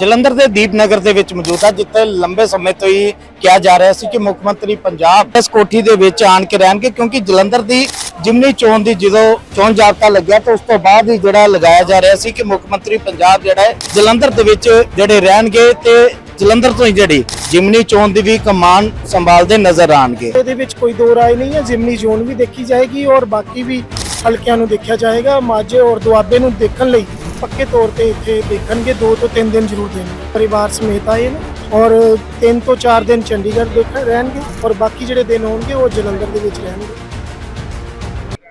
ਜਲੰਧਰ ਦੇ ਦੀਪਨਗਰ ਦੇ ਵਿੱਚ ਮੌਜੂਦ ਹਾਂ ਜਿੱਥੇ ਲੰਬੇ ਸਮੇਂ ਤੋਂ ਹੀ ਕਿਹਾ ਜਾ ਰਿਹਾ ਸੀ ਕਿ ਮੁੱਖ ਮੰਤਰੀ ਪੰਜਾਬ ਇਸ ਕੋਠੀ ਦੇ ਵਿੱਚ ਆਣ ਕੇ ਰਹਿਣਗੇ, ਕਿਉਂਕਿ ਜਲੰਧਰ ਦੀ ਜਿਮਨੀ ਚੋਣ ਦੀ ਜਦੋਂ ਚੋਣ ਜਾਬਤਾ ਲੱਗਿਆ ਤਾਂ ਉਸ ਤੋਂ ਬਾਅਦ ਹੀ ਜਿਹੜਾ ਲਗਾਇਆ ਜਾ ਰਿਹਾ ਸੀ ਕਿ ਮੁੱਖ ਮੰਤਰੀ ਪੰਜਾਬ ਜਿਹੜਾ ਹੈ, ਜਲੰਧਰ ਦੇ ਵਿੱਚ ਜਿਹੜੇ ਰਹਿਣਗੇ ਤੇ ਜਲੰਧਰ ਤੋਂ ਹੀ ਜਿਹੜੀ ਜਿਮਨੀ ਚੋਣ ਦੀ ਵੀ ਕਮਾਨ ਸੰਭਾਲਦੇ ਨਜ਼ਰ ਆਣਗੇ। ਇਹਦੇ ਵਿੱਚ ਕੋਈ ਦੋ ਰਾਏ ਨਹੀਂ ਹੈ, ਜਿਮਨੀ ਜ਼ੋਨ ਵੀ ਦੇਖੀ ਜਾਏਗੀ ਔਰ ਬਾਕੀ ਵੀ ਹਲਕਿਆਂ ਨੂੰ ਦੇਖਿਆ ਜਾਏਗਾ। ਮਾਝੇ ਔਰ ਦੁਆਬੇ ਨੂੰ ਦੇਖਣ ਲਈ ਪੱਕੇ ਤੌਰ ਤੇ ਇੱਥੇ ਦੇਖਣਗੇ, ਦੋ ਤੋਂ ਤਿੰਨ ਦਿਨ ਜ਼ਰੂਰ ਦੇਣਗੇ। ਪਰਿਵਾਰ ਸਮੇਤ ਆਏ ਨੇ ਔਰ ਤਿੰਨ ਤੋਂ ਚਾਰ ਦਿਨ ਚੰਡੀਗੜ੍ਹ ਦੇਖ ਰਹਿਣਗੇ ਔਰ ਬਾਕੀ ਜਿਹੜੇ ਦਿਨ ਹੋਣਗੇ ਉਹ ਜਲੰਧਰ ਦੇ ਵਿੱਚ ਰਹਿਣਗੇ।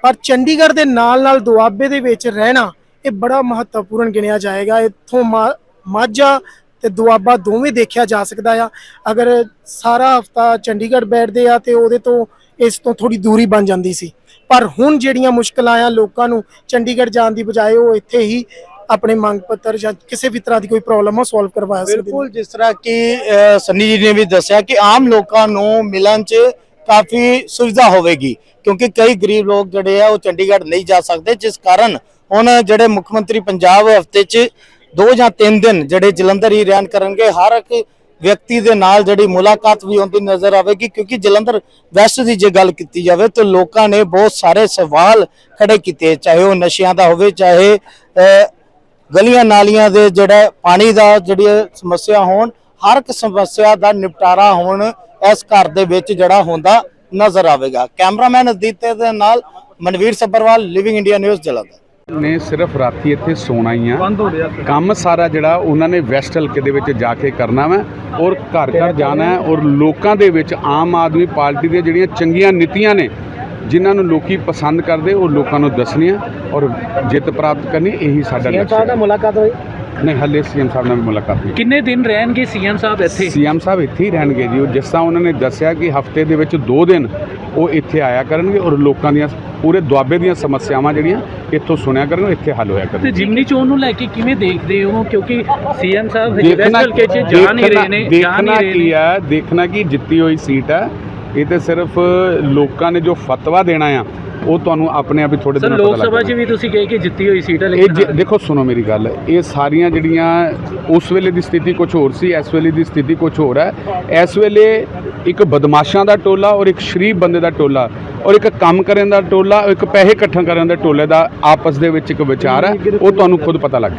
ਪਰ ਚੰਡੀਗੜ੍ਹ ਦੇ ਨਾਲ ਨਾਲ ਦੁਆਬੇ ਦੇ ਵਿੱਚ ਰਹਿਣਾ ਇਹ ਬੜਾ ਮਹੱਤਵਪੂਰਨ ਗਿਣਿਆ ਜਾਏਗਾ। ਇੱਥੋਂ ਮਾ- ਮਾਝਾ ਤੇ ਦੁਆਬਾ ਦੋਵੇਂ ਦੇਖਿਆ ਜਾ ਸਕਦਾ ਆ। ਅਗਰ ਸਾਰਾ ਹਫਤਾ ਚੰਡੀਗੜ੍ਹ ਬੈਠਦੇ ਆ ਤੇ ਉਹਦੇ ਤੋਂ ਇਸ ਤੋਂ ਥੋੜੀ ਦੂਰੀ ਬਣ ਜਾਂਦੀ ਸੀ। ਪਰ ਹੁਣ ਜਿਹੜੀਆਂ ਮੁਸ਼ਕਲਾਂ ਆ ਲੋਕਾਂ ਨੂੰ ਚੰਡੀਗੜ੍ਹ ਜਾਣ ਦੀ ਬਜਾਏ ਉਹ ਇੱਥੇ ਹੀ ਆਪਣੇ ਮੰਗ ਪੱਤਰ ਜਾਂ ਕਿਸੇ ਵੀ ਤਰ੍ਹਾਂ ਦੀ ਕੋਈ ਪ੍ਰੋਬਲਮ ਆ ਸੋਲਵ ਕਰਵਾ ਸਕਦੇ ਬਿਲਕੁਲ, ਜਿਸ ਤਰ੍ਹਾਂ ਕਿ ਸੰਨੀ ਜੀ ਨੇ ਵੀ ਦੱਸਿਆ ਕਿ ਆਮ ਲੋਕਾਂ ਨੂੰ ਮਿਲਣ 'ਚ ਕਾਫੀ ਸੁਵਿਧਾ ਹੋਵੇਗੀ, ਕਿਉਂਕਿ ਕਈ ਗਰੀਬ ਲੋਕ ਜਿਹੜੇ ਆ, ਉਹ ਚੰਡੀਗੜ੍ਹ ਨਹੀਂ ਜਾ ਸਕਦੇ, ਜਿਸ ਕਾਰਨ ਹੁਣ ਜਿਹੜੇ ਮੁੱਖ ਮੰਤਰੀ ਪੰਜਾਬ ਹਫ਼ਤੇ 'ਚ ਦੋ ਜਾਂ ਤਿੰਨ ਦਿਨ ਜਿਹੜੇ ਜਲੰਧਰ ਹੀ ਰਹਿਣ ਕਰਨਗੇ, ਹਰ ਇੱਕ ਵਿਅਕਤੀ ਦੇ ਨਾਲ ਜਿਹੜੀ ਮੁਲਾਕਾਤ ਵੀ ਹੁੰਦੀ ਨਜ਼ਰ ਆਵੇਗੀ, ਕਿਉਂਕਿ ਜਲੰਧਰ ਵੈਸਟ ਦੀ ਜੇ ਗੱਲ ਕੀਤੀ ਜਾਵੇ, ਤਾਂ ਲੋਕਾਂ ਨੇ ਬਹੁਤ ਸਾਰੇ ਸਵਾਲ ਖੜੇ ਕੀਤੇ, ਚਾਹੇ ਉਹ ਨਸ਼ਿਆਂ ਦਾ ਹੋਵੇ, ਚਾਹੇ ਗਲੀਆਂ ਨਾਲੀਆਂ ਦੇ ਜਿਹੜਾ ਪਾਣੀ ਦਾ ਜਿਹੜੀ ਸਮੱਸਿਆ ਹੋਣ ਹਰ ਇੱਕ ਸਮੱਸਿਆ ਦਾ ਨਿਪਟਾਰਾ ਹੋਣ ਇਸ ਘਰ ਦੇ ਵਿੱਚ ਜਿਹੜਾ ਹੁੰਦਾ ਨਜ਼ਰ ਆਵੇਗਾ। ਕੈਮਰਾਮੈਨ ਅਦੀਤੇ ਦੇ ਨਾਲ Manveer Sabharwal living India news Jalandhar. ਨੇ ਸਿਰਫ ਰਾਤੀ ਇੱਥੇ ਸੋਣਾ ਹੀ ਆ। ਕੰਮ ਸਾਰਾ ਜਿਹੜਾ ਉਹਨਾਂ ਨੇ ਵੈਸਟ ਹਲਕੇ ਦੇ ਵਿੱਚ ਜਾ ਕੇ ਕਰਨਾ ਵਾ ਔਰ ਘਰ ਘਰ ਜਾਣਾ ਔਰ ਲੋਕਾਂ ਦੇ ਵਿੱਚ ਆਮ ਆਦਮੀ ਪਾਰਟੀ ਦੀਆਂ ਜਿਹੜੀਆਂ ਚੰਗੀਆਂ ਨੀਤੀਆਂ ਨੇ ਜਿਨ੍ਹਾਂ ਨੂੰ ਲੋਕੀ ਪਸੰਦ ਕਰਦੇ ਉਹ ਲੋਕਾਂ ਨੂੰ ਦੱਸਣੀਆਂ ਔਰ ਜਿੱਤ ਪ੍ਰਾਪਤ ਕਰਨੀ ਇਹੀ ਸਾਡਾ ਲਕਸ਼ ਹੈ। ਮੁਲਾਕਾਤ ਹੋਈ? ਨਹੀਂ ਹੱਲੇ ਸੀਐਮ ਸਾਹਿਬ ਨਾਲ ਮੁਲਾਕਾਤ ਨਹੀਂ ਕਿੰਨੇ ਦਿਨ ਰਹਿਣਗੇ ਸੀਐਮ ਸਾਹਿਬ ਇੱਥੇ? ਸੀਐਮ ਸਾਹਿਬ ਇੱਥੇ ਹੀ ਰਹਿਣਗੇ ਜੀ। ਉਹ ਜਿਸ ਤਰ੍ਹਾਂ ਉਹਨਾਂ ਨੇ ਦੱਸਿਆ ਕਿ ਹਫ਼ਤੇ ਦੇ ਵਿੱਚ 2 ਦਿਨ ਉਹ ਇੱਥੇ ਆਇਆ ਕਰਨਗੇ ਔਰ ਲੋਕਾਂ ਦੀਆਂ ਪੂਰੇ ਦੁਆਬੇ ਦੀਆਂ ਸਮੱਸਿਆਵਾਂ ਜਿਹੜੀਆਂ ਇੱਥੋਂ ਸੁਣਿਆ ਕਰਨਗੇ ਇੱਥੇ ਹੱਲ ਹੋਇਆ ਤੇ ਕਰਨਗੇ। ਜਿਮਨੀ ਚੋਣ ਨੂੰ ਲੈ ਕੇ ਕਿਵੇਂ ਦੇਖਦੇ ਹੋ? ਕਿਉਂਕਿ ਸੀਐਮ ਸਾਹਿਬ ਦੇਖਣਾ ਹਲਕੇ 'ਚ ਜਾ ਨਹੀਂ ਰਹੇ ਨੇ ਜਾ ਦੇਖਣਾ ਨਹੀਂ ਰਹੇ ਕੀ ਨੇ। ਹੈ? ਦੇਖਣਾ ਕੀ ਜਿੱਤੀ ਹੋਈ ਸੀਟ ਹੈ। ਇਹ ਤੇ ਸਿਰਫ ਲੋਕਾਂ ਨੇ ਜੋ ਫਤਵਾ ਦੇਣਾ ਆ ਉਹ ਤੁਹਾਨੂੰ ਆਪਣੇ ਆਪ ਹੀ ਥੋੜੇ ਦਿਨਾਂ ਲੋਕ ਸਭਾ 'ਚ ਵੀ ਤੁਸੀਂ ਕਹੇ ਕਿ ਜਿੱਤੀ ਹੋਈ ਸੀਟ ਹੈ ਇਹ ਦੇਖੋ ਸੁਣੋ ਮੇਰੀ ਗੱਲ ਇਹ ਸਾਰੀਆਂ ਜਿਹੜੀਆਂ ਉਸ ਵੇਲੇ ਦੀ ਸਥਿਤੀ ਕੁਝ ਹੋਰ ਸੀ ਇਸ ਵੇਲੇ ਦੀ ਸਥਿਤੀ ਕੁਝ ਹੋਰ ਹੈ। ਇਸ ਵੇਲੇ ਇੱਕ ਬਦਮਾਸ਼ਾਂ ਦਾ ਟੋਲਾ ਔਰ ਇੱਕ ਸ਼ਰੀਫ ਬੰਦੇ ਦਾ ਟੋਲਾ ਔਰ ਇੱਕ ਕੰਮ ਕਰਨ ਦਾ ਟੋਲਾ ਇੱਕ ਪੈਸੇ ਇਕੱਠਾ ਕਰਨ ਦਾ ਟੋਲੇ ਦਾ ਆਪਸ ਦੇ ਵਿੱਚ ਇੱਕ ਵਿਚਾਰ ਹੈ ਉਹ ਤੁਹਾਨੂੰ ਖੁਦ ਪਤਾ ਲੱਗ